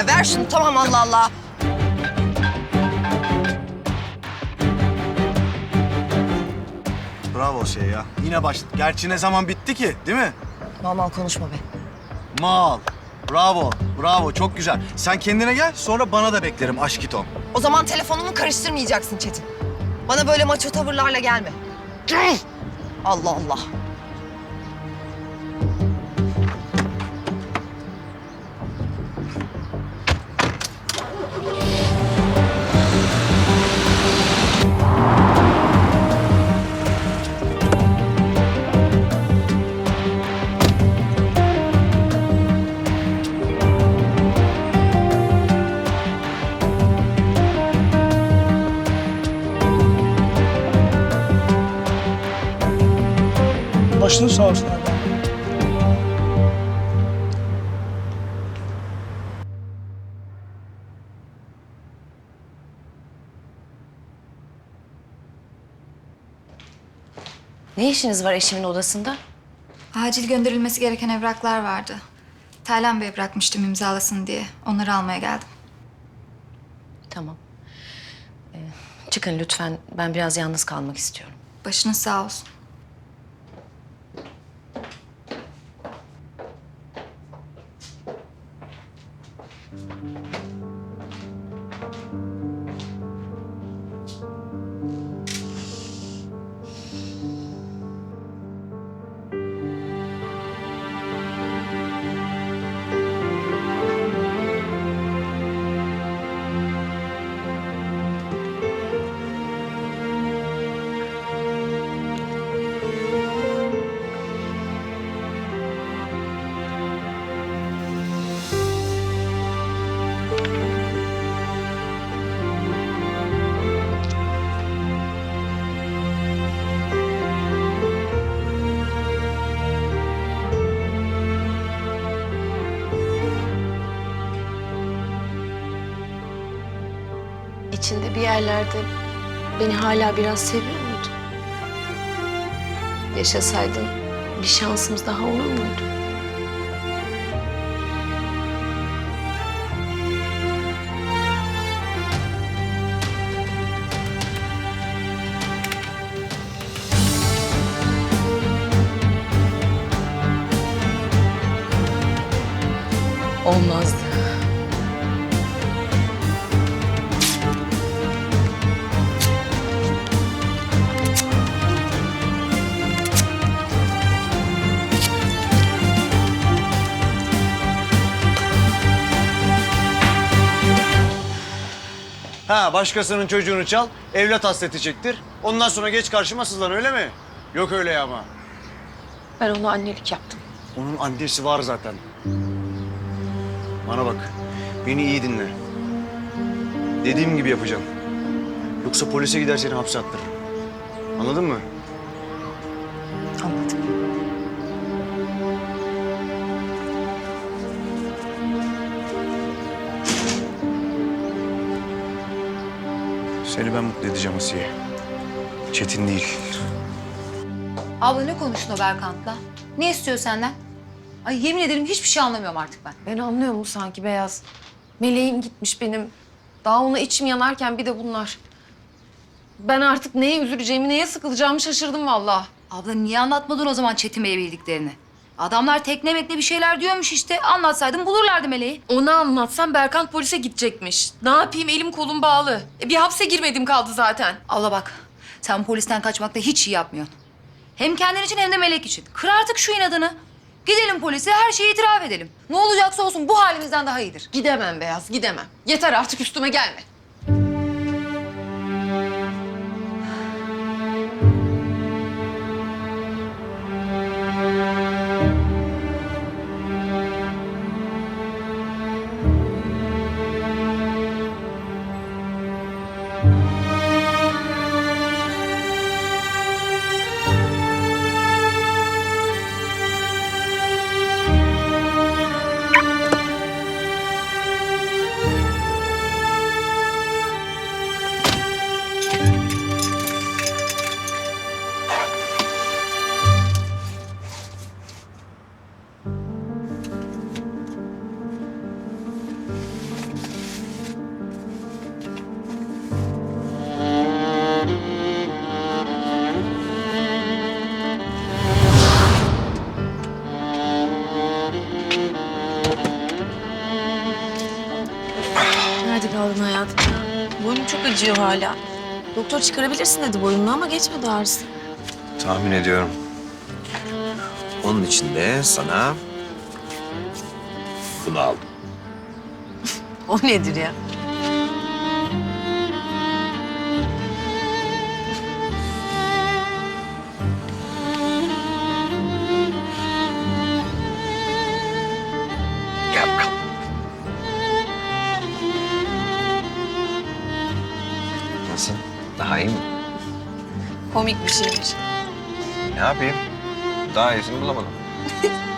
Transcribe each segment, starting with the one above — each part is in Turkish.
Ya ver şunu tamam Allah Allah. Bravo şey ya. Yine başladı. Gerçi ne zaman bitti ki değil mi? Normal konuşma be. Mal. Bravo. Bravo. Çok güzel. Sen kendine gel sonra bana da beklerim aşkitom. O zaman telefonumu karıştırmayacaksın Çetin. Bana böyle maço tavırlarla gelme. Allah Allah. Başını sağ olsun. Ne işiniz var eşimin odasında? Acil gönderilmesi gereken evraklar vardı. Taylan Bey bırakmıştım imzalasın diye. Onları almaya geldim. Tamam. Ee, çıkın lütfen. Ben biraz yalnız kalmak istiyorum. Başınız sağ olsun. İçinde bir yerlerde beni hala biraz seviyor muydu? Yaşasaydın bir şansımız daha olur muydu? Olmazdı. Ha başkasının çocuğunu çal, evlat hasreti çektir. Ondan sonra geç karşıma sızlan öyle mi? Yok öyle ya ama. Ben ona annelik yaptım. Onun annesi var zaten. Bana bak, beni iyi dinle. Dediğim gibi yapacağım. Yoksa polise gider seni hapse attırırım. Anladın mı? Seni ben mutlu edeceğim Asiye. Çetin değil. Abla ne konuştun o Berkant'la? Ne istiyor senden? Ay yemin ederim hiçbir şey anlamıyorum artık ben. Ben anlıyor mu sanki Beyaz? Meleğim gitmiş benim. Daha ona içim yanarken bir de bunlar. Ben artık neye üzüleceğimi, neye sıkılacağımı şaşırdım vallahi. Abla niye anlatmadın o zaman Çetin Bey'e bildiklerini? Adamlar tekne mekne bir şeyler diyormuş işte. Anlatsaydın bulurlardı Meleği. Ona anlatsam Berkant polise gidecekmiş. Ne yapayım elim kolum bağlı. E, bir hapse girmedim kaldı zaten. Abla bak sen polisten kaçmakta hiç iyi yapmıyorsun. Hem kendin için hem de Melek için. Kır artık şu inadını. Gidelim polise her şeyi itiraf edelim. Ne olacaksa olsun bu halimizden daha iyidir. Gidemem Beyaz, gidemem. Yeter artık üstüme gelme. nerede kaldın hayatım? Boynum çok acıyor hala. Doktor çıkarabilirsin dedi boynunu ama geçmedi ağrısı. Tahmin ediyorum. Onun için de sana bunu aldım. O nedir ya? Daha iyi mi? Komik bir şeymiş. Ne yapayım? Daha iyisini bulamadım.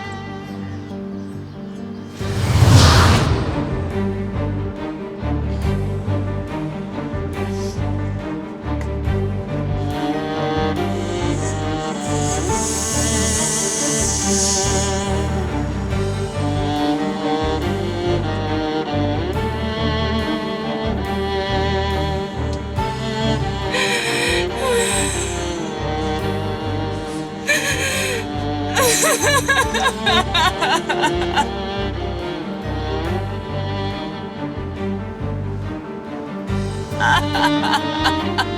Ha ha ha ha!